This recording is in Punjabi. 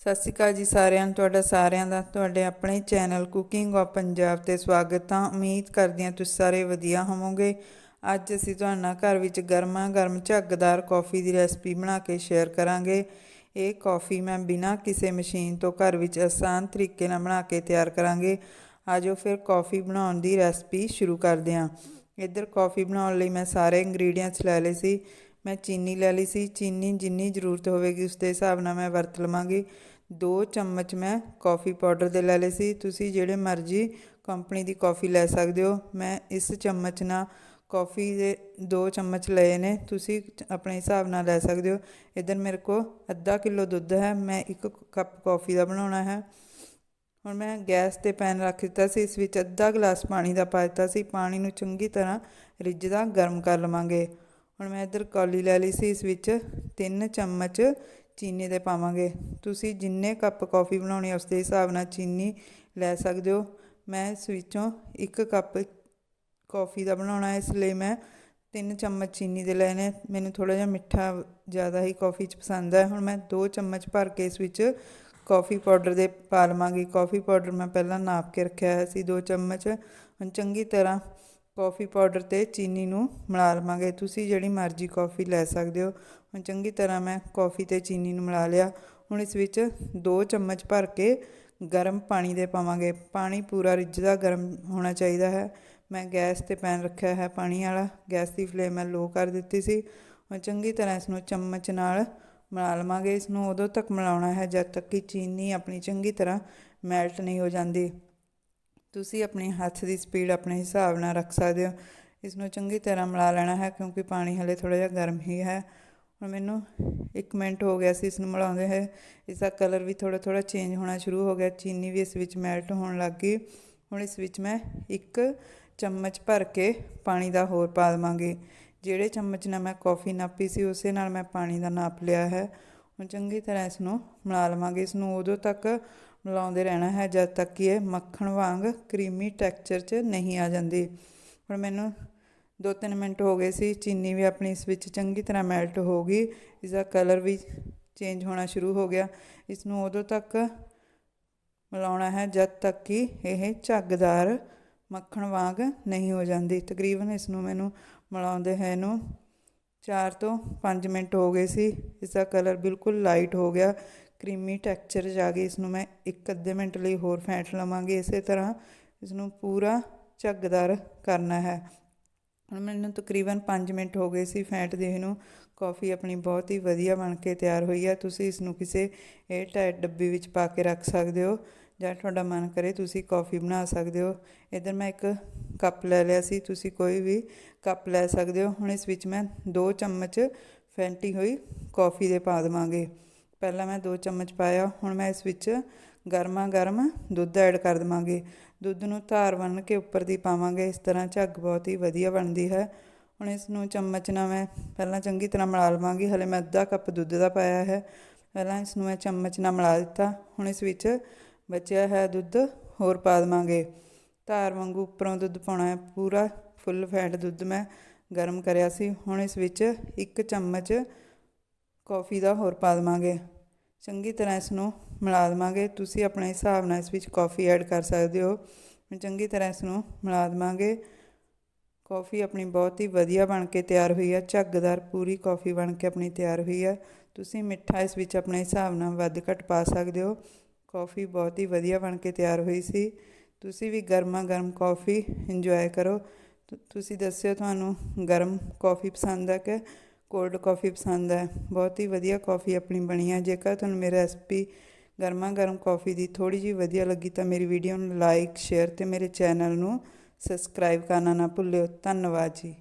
ਸਤਿ ਸ਼੍ਰੀ ਅਕਾਲ ਜੀ ਸਾਰਿਆਂ ਨੂੰ, ਤੁਹਾਡਾ ਸਾਰਿਆਂ ਦਾ, ਤੁਹਾਡੇ ਆਪਣੇ ਚੈਨਲ ਕੁਕਿੰਗ ਆਫ ਪੰਜਾਬ ਤੇ ਸਵਾਗਤ ਹੈ। ਉਮੀਦ ਕਰਦੀ ਹਾਂ ਤੁਸੀਂ ਸਾਰੇ ਵਧੀਆ ਹੋਵੋਗੇ। ਅੱਜ ਅਸੀਂ ਤੁਹਾਡੇ ਨਾਲ ਘਰ ਵਿੱਚ ਗਰਮਾ ਗਰਮ ਝੱਗਦਾਰ ਕੌਫੀ ਦੀ ਰੈਸਪੀ ਬਣਾ ਕੇ ਸ਼ੇਅਰ ਕਰਾਂਗੇ। ਇਹ ਕੌਫੀ ਮੈਂ ਬਿਨਾਂ ਕਿਸੇ ਮਸ਼ੀਨ ਤੋਂ ਘਰ ਵਿੱਚ ਆਸਾਨ ਤਰੀਕੇ ਨਾਲ ਬਣਾ ਕੇ ਤਿਆਰ ਕਰਾਂਗੇ। ਆਜੋ ਫਿਰ ਕੌਫੀ ਬਣਾਉਣ ਦੀ ਰੈਸਪੀ ਸ਼ੁਰੂ ਕਰਦੇ ਹਾਂ। ਇੱਧਰ ਕੌਫੀ ਬਣਾਉਣ ਲਈ ਮੈਂ ਸਾਰੇ ਇੰਗਰੀਡੀਅੰਟਸ ਲੈ ਲਏ ਸੀ। ਮੈਂ ਚੀਨੀ ਲੈ ਲਈ ਸੀ। ਚੀਨੀ ਜਿੰਨੀ ਜ਼ਰੂਰਤ ਹੋਵੇਗੀ ਉਸ ਦੇ ਹਿਸਾਬ ਨਾਲ ਮੈਂ ਵਰਤ ਲਵਾਂਗੀ। ਦੋ ਚਮਚ ਮੈਂ ਕੌਫੀ ਪਾਊਡਰ ਦੇ ਲੈ ਲਏ ਸੀ। ਤੁਸੀਂ ਜਿਹੜੇ ਮਰਜ਼ੀ ਕੰਪਨੀ ਦੀ ਕੌਫੀ ਲੈ ਸਕਦੇ ਹੋ। ਮੈਂ ਇਸ ਚਮਚ ਨਾਲ ਕੌਫੀ ਦੇ ਦੋ ਚਮਚ ਲਏ ਨੇ। ਤੁਸੀਂ ਆਪਣੇ ਹਿਸਾਬ ਨਾਲ ਲੈ ਸਕਦੇ ਹੋ। ਇਧਰ ਮੇਰੇ ਕੋ ਅੱਧਾ ਕਿਲੋ ਦੁੱਧ ਹੈ। ਮੈਂ ਇੱਕ ਕੱਪ ਕੌਫੀ ਦਾ ਬਣਾਉਣਾ ਹੈ। ਹੁਣ ਮੈਂ ਗੈਸ ਤੇ ਪੈਨ ਰੱਖ ਦਿੱਤਾ ਸੀ। ਇਸ ਵਿੱਚ ਅੱਧਾ ਗਲਾਸ ਪਾਣੀ ਦਾ ਪਾ ਦਿੱਤਾ ਸੀ। ਪਾਣੀ ਨੂੰ ਚੰਗੀ ਤਰ੍ਹਾਂ ਰਿੱਝਦਾ ਗਰਮ ਕਰ ਲਵਾਂਗੇ। ਹੁਣ ਮੈਂ ਇੱਧਰ ਕੌਲੀ ਲੈ ਲਈ ਸੀ ਇਸ ਵਿੱਚ 3 ਚਮਚ ਚੀਨੀ ਦੇ ਪਾਵਾਂਗੇ। ਤੁਸੀਂ ਜਿੰਨੇ ਕੱਪ ਕੌਫੀ ਬਣਾਉਣੀ ਉਸ ਦੇ ਹਿਸਾਬ ਨਾਲ ਚੀਨੀ ਲੈ ਸਕਦੇ ਹੋ। ਮੈਂ ਇਸ ਵਿੱਚੋਂ ਇੱਕ ਕੱਪ ਕੌਫੀ ਦਾ ਬਣਾਉਣਾ ਇਸ ਲਈ ਮੈਂ 3 ਚਮਚ ਚੀਨੀ ਦੇ ਲੈਣੇ ਮੈਨੂੰ ਥੋੜਾ ਜਿਹਾ ਮਿੱਠਾ ਜ਼ਿਆਦਾ ਹੀ ਕੌਫੀ 'ਚ ਪਸੰਦ ਹੈ। ਹੁਣ ਮੈਂ 2 ਚਮਚ ਭਰ ਕੇ ਇਸ ਵਿੱਚ ਕੌਫੀ ਪਾਊਡਰ ਦੇ ਪਾ ਲਵਾਂਗੀ। ਕੌਫੀ ਪਾਊਡਰ ਮੈਂ ਪਹਿਲਾਂ ਨਾਪ ਕੇ ਰੱਖਿਆ ਹੋਇਆ ਸੀ 2 ਚਮਚ। ਹੁਣ ਚੰਗੀ ਤਰ੍ਹਾਂ ਕੌਫੀ ਪਾਊਡਰ ਤੇ ਚੀਨੀ ਨੂੰ ਮਿਲਾ ਲਵਾਂਗੇ। ਤੁਸੀਂ ਜਿਹੜੀ ਮਰਜ਼ੀ ਕੌਫੀ ਲੈ ਸਕਦੇ ਹੋ। ਹੁਣ ਚੰਗੀ ਤਰ੍ਹਾਂ ਮੈਂ ਕੌਫੀ ਤੇ ਚੀਨੀ ਨੂੰ ਮਿਲਾ ਲਿਆ। ਹੁਣ ਇਸ ਵਿੱਚ 2 ਚਮਚ ਭਰ ਕੇ ਗਰਮ ਪਾਣੀ ਦੇ ਪਾਵਾਂਗੇ। ਪਾਣੀ ਪੂਰਾ ਰਿੱਝਦਾ ਗਰਮ ਹੋਣਾ ਚਾਹੀਦਾ ਹੈ। ਮੈਂ ਗੈਸ ਤੇ ਪੈਨ ਰੱਖਿਆ ਹੈ ਪਾਣੀ ਵਾਲਾ। ਗੈਸ ਦੀ ਫਲੇਮ ਮੈਂ ਲੋ ਕਰ ਦਿੱਤੀ ਸੀ। ਹੁਣ ਚੰਗੀ ਤਰ੍ਹਾਂ ਇਸ ਨੂੰ ਚਮਚ ਨਾਲ ਮਿਲਾ ਲਵਾਂਗੇ। ਇਸ ਨੂੰ ਉਦੋਂ ਤੱਕ ਮਿਲਾਉਣਾ ਹੈ ਜਦ ਤੱਕ ਕਿ ਚੀਨੀ ਆਪਣੀ ਚੰਗੀ ਤਰ੍ਹਾਂ ਮੈਲਟ ਨਹੀਂ ਹੋ ਜਾਂਦੀ। ਤੁਸੀਂ ਆਪਣੇ ਹੱਥ ਦੀ ਸਪੀਡ ਆਪਣੇ ਹਿਸਾਬ ਨਾਲ ਰੱਖ ਸਕਦੇ ਹੋ। ਇਸ ਨੂੰ ਚੰਗੀ ਤਰ੍ਹਾਂ ਮਿਲਾ ਲੈਣਾ ਹੈ ਕਿਉਂਕਿ ਪਾਣੀ ਹਲੇ ਥੋੜਾ ਜਿਹਾ ਗਰਮ ਹੀ ਹੈ। ਹੁਣ ਮੈਨੂੰ 1 ਮਿੰਟ ਹੋ ਗਿਆ ਸੀ ਇਸ ਨੂੰ ਮਿਲਾਉਂਦੇ ਹੋਏ। ਇਸ ਦਾ ਕਲਰ ਵੀ ਥੋੜਾ ਥੋੜਾ ਚੇਂਜ ਹੋਣਾ ਸ਼ੁਰੂ ਹੋ ਗਿਆ। ਚੀਨੀ ਵੀ ਇਸ ਵਿੱਚ ਮੈਲਟ ਹੋਣ ਲੱਗ ਗਈ। ਹੁਣ ਇਸ ਵਿੱਚ ਮੈਂ ਇੱਕ ਚਮਚ ਭਰ ਕੇ ਪਾਣੀ ਦਾ ਹੋਰ ਪਾ ਦਵਾਂਗੀ। ਜਿਹੜੇ ਚਮਚ ਨਾਲ ਮੈਂ ਕੌਫੀ ਨਾਪੀ ਸੀ, ਉਸੇ ਨਾਲ ਮੈਂ ਪਾਣੀ ਦਾ ਨਾਪ ਲਿਆ ਹੈ। ਹੁਣ ਚੰਗੀ ਤਰ੍ਹਾਂ ਇਸ ਨੂੰ ਮਿਲਾ ਲਵਾਂਗੇ। ਇਸ ਨੂੰ ਉਦੋਂ ਤੱਕ ਮਿਲਾਉਂਦੇ ਰਹਿਣਾ ਹੈ, ਜਦ ਤੱਕ ਕਿ ਇਹ ਮੱਖਣ ਵਾਂਗ ਕਰੀਮੀ ਟੈਕਸਚਰ 'ਚ ਨਹੀਂ ਆ ਜਾਂਦੀ। ਹੁਣ ਮੈਨੂੰ 2-3 ਮਿੰਟ ਹੋ ਗਏ ਸੀ, ਚੀਨੀ ਵੀ ਆਪਣੀ ਇਸ ਵਿੱਚ ਚੰਗੀ ਤਰ੍ਹਾਂ ਮੈਲਟ ਹੋ ਗਈ। ਇਸ ਦਾ ਕਲਰ ਵੀ ਚੇਂਜ ਹੋਣਾ ਸ਼ੁਰੂ ਹੋ ਗਿਆ। ਇਸ ਨੂੰ ਉਦੋਂ ਤੱਕ ਮਿਲਾਉਣਾ ਹੈ, ਜਦ ਤੱਕ ਕਿ ਇਹ ਝੱਗਦਾਰ ਮੱਖਣ ਵਾਂਗ ਨਹੀਂ ਹੋ ਜਾਂਦੀ। ਤਕਰੀਬਨ ਇਸ ਨੂੰ ਮੈਨੂੰ ਮਿਲਾਉਂਦੇ ਹੈ ਨੂੰ 4 ਤੋਂ 5 ਮਿੰਟ ਹੋ ਗਏ ਸੀ। ਇਸ ਦਾ ਕਲਰ ਬਿਲਕੁਲ ਲਾਈਟ ਹੋ ਗਿਆ। ਕਰੀਮੀ ਟੈਕਸਚਰ ਜਾ ਗਈ ਇਸ ਨੂੰ ਮੈਂ ਇੱਕ ਅੱਧੇ ਮਿੰਟ ਲਈ ਹੋਰ ਫੈਂਟ ਲਵਾਂਗੀ, ਇਸੇ ਤਰ੍ਹਾਂ ਇਸ ਨੂੰ ਪੂਰਾ ਝੱਗਦਾਰ ਕਰਨਾ ਹੈ। ਹੁਣ ਮੈਨੂੰ ਤਕਰੀਬਨ 5 ਮਿੰਟ ਹੋ ਗਏ ਸੀ ਫੈਂਟ ਦੇ ਨੂੰ। ਕਾਫੀ ਆਪਣੀ ਬਹੁਤ ਹੀ ਵਧੀਆ ਬਣ ਕੇ ਤਿਆਰ ਹੋਈ ਹੈ ਤੁਸੀਂ ਇਸ ਨੂੰ ਕਿਸੇ 에ਅਰ ਟਾਈਟ ਡੱਬੀ ਵਿੱਚ ਪਾ ਕੇ ਰੱਖ ਸਕਦੇ ਹੋ ਜਾਂ ਤੁਹਾਡਾ ਮਨ ਕਰੇ ਤੁਸੀਂ ਕਾਫੀ ਬਣਾ ਸਕਦੇ ਹੋ। ਇਧਰ ਮੈਂ ਇੱਕ ਕੱਪ ਲੈ ਲਿਆ ਸੀ, ਤੁਸੀਂ ਕੋਈ ਵੀ ਕੱਪ ਲੈ ਸਕਦੇ ਹੋ। ਹੁਣ ਇਸ ਵਿੱਚ ਮੈਂ 2 ਚਮਚ ਫੈਂਟੀ ਹੋਈ ਕਾਫੀ ਦੇ ਪਾ ਦੇਵਾਂਗੇ। ਪਹਿਲਾਂ ਮੈਂ 2 ਚਮਚ ਪਾਇਆ, ਹੁਣ ਮੈਂ ਇਸ ਵਿੱਚ ਗਰਮਾ ਗਰਮ ਦੁੱਧ ਐਡ ਕਰ ਦਵਾਂਗੇ। ਦੁੱਧ ਨੂੰ ਧਾਰ ਬੰਨ ਕੇ ਉੱਪਰ ਦੀ ਪਾਵਾਂਗੇ, ਇਸ ਤਰ੍ਹਾਂ ਝੱਗ ਬਹੁਤ ਹੀ ਵਧੀਆ ਬਣਦੀ ਹੈ। ਹੁਣ ਇਸ ਨੂੰ ਚਮਚ ਨਾਲ ਮੈਂ ਪਹਿਲਾਂ ਚੰਗੀ ਤਰ੍ਹਾਂ ਮਿਲਾ ਲਵਾਂਗੀ, ਹਲੇ ਮੈਂ ਅੱਧਾ ਕੱਪ ਦੁੱਧ ਦਾ ਪਾਇਆ ਹੈ। ਪਹਿਲਾਂ ਇਸ ਨੂੰ ਮੈਂ ਚਮਚ ਨਾਲ ਮਿਲਾ ਦਿੱਤਾ, ਹੁਣ ਇਸ ਵਿੱਚ ਬਚਿਆ ਹੈ ਦੁੱਧ ਹੋਰ ਪਾ ਦਵਾਂਗੇ। ਧਾਰ ਵਾਂਗੂ ਉੱਪਰੋਂ ਦੁੱਧ ਪਾਉਣਾ ਹੈ, ਪੂਰਾ ਫੁੱਲ ਫੈਟ ਦੁੱਧ ਮੈਂ ਗਰਮ ਕਰਿਆ ਸੀ। ਹੁਣ ਇਸ ਵਿੱਚ ਇੱਕ ਚਮਚ ਕੌਫੀ ਦਾ ਹੋਰ ਪਾ ਦਵਾਂਗੇ। ਚੰਗੀ ਤਰ੍ਹਾਂ ਇਸ ਨੂੰ ਮਿਲਾ ਦਵਾਂਗੇ। ਤੁਸੀਂ ਆਪਣੇ ਹਿਸਾਬ ਨਾਲ ਇਸ ਵਿੱਚ ਕੌਫੀ ਐਡ ਕਰ ਸਕਦੇ ਹੋ। ਚੰਗੀ ਤਰ੍ਹਾਂ ਇਸ ਨੂੰ ਮਿਲਾ ਦਵਾਂਗੇ। ਕੌਫੀ ਆਪਣੀ ਬਹੁਤ ਹੀ ਵਧੀਆ ਬਣ ਕੇ ਤਿਆਰ ਹੋਈ ਹੈ। ਝੱਗਦਾਰ ਪੂਰੀ ਕੌਫੀ ਬਣ ਕੇ ਆਪਣੀ ਤਿਆਰ ਹੋਈ ਹੈ। ਤੁਸੀਂ ਮਿੱਠਾ ਇਸ ਵਿੱਚ ਆਪਣੇ ਹਿਸਾਬ ਨਾਲ ਵੱਧ ਘੱਟ ਪਾ ਸਕਦੇ ਹੋ। ਕੌਫੀ ਬਹੁਤ ਹੀ ਵਧੀਆ ਬਣ ਕੇ ਤਿਆਰ ਹੋਈ ਸੀ। ਤੁਸੀਂ ਵੀ ਗਰਮਾ ਗਰਮ ਕੌਫੀ ਇੰਜੋਏ ਕਰੋ। ਤੁਸੀਂ ਦੱਸਿਓ ਤੁਹਾਨੂੰ ਗਰਮ ਕੌਫੀ ਪਸੰਦ ਹੈ ਕਿ ਕੋਲਡ ਕਾਫੀ ਪਸੰਦ ਹੈ। ਬਹੁਤ ਹੀ ਵਧੀਆ ਕਾਫੀ ਆਪਣੀ ਬਣੀ ਹੈ। ਜੇਕਰ ਤੁਹਾਨੂੰ ਮੇਰੀ ਰੈਸਪੀ ਗਰਮਾ ਗਰਮ ਕਾਫੀ ਦੀ ਥੋੜੀ ਜਿਹੀ ਵਧੀਆ ਲੱਗੀ ਤਾਂ ਮੇਰੀ ਵੀਡੀਓ ਨੂੰ ਲਾਈਕ ਸ਼ੇਅਰ ਤੇ ਮੇਰੇ ਚੈਨਲ ਨੂੰ ਸਬਸਕ੍ਰਾਈਬ ਕਰਨਾ ਨਾ ਭੁੱਲਿਓ। ਧੰਨਵਾਦ ਜੀ।